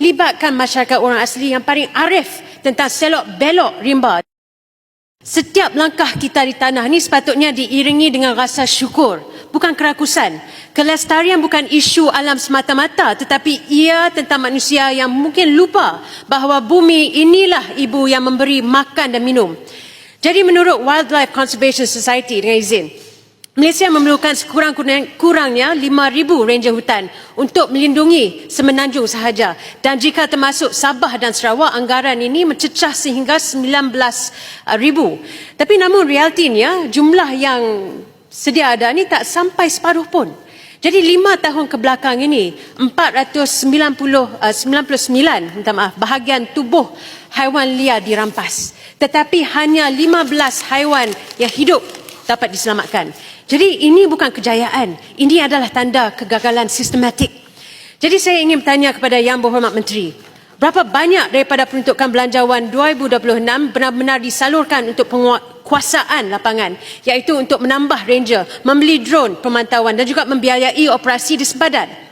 Libatkan masyarakat orang asli yang paling arif tentang selok belok rimba. Setiap langkah kita di tanah ni sepatutnya diiringi dengan rasa syukur, bukan kerakusan. Kelestarian bukan isu alam semata-mata tetapi ia tentang manusia yang mungkin lupa bahawa bumi inilah ibu yang memberi makan dan minum. Jadi menurut Wildlife Conservation Society dengan izin, Malaysia memerlukan sekurang-kurangnya 5,000 ranger hutan untuk melindungi semenanjung sahaja. Dan jika termasuk Sabah dan Sarawak, anggaran ini mencecah sehingga 19,000. Tapi namun realitinya, jumlah yang sedia ada ni tak sampai separuh pun. Jadi lima tahun ke belakang ini, 490, uh, 99 minta maaf, bahagian tubuh haiwan liar dirampas. Tetapi hanya 15 haiwan yang hidup dapat diselamatkan. Jadi ini bukan kejayaan, ini adalah tanda kegagalan sistematik. Jadi saya ingin bertanya kepada Yang Berhormat Menteri, berapa banyak daripada peruntukan belanjawan 2026 benar-benar disalurkan untuk penguasaan lapangan iaitu untuk menambah ranger, membeli drone pemantauan dan juga membiayai operasi di sempadan.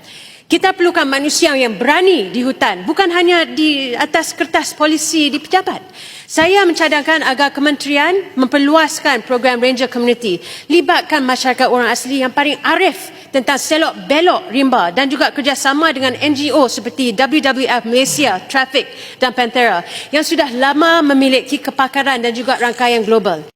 Kita perlukan manusia yang berani di hutan, bukan hanya di atas kertas polisi di pejabat. Saya mencadangkan agar kementerian memperluaskan program Ranger Community, libatkan masyarakat orang asli yang paling arif tentang selok belok rimba dan juga kerjasama dengan NGO seperti WWF Malaysia, Traffic dan Panthera yang sudah lama memiliki kepakaran dan juga rangkaian global.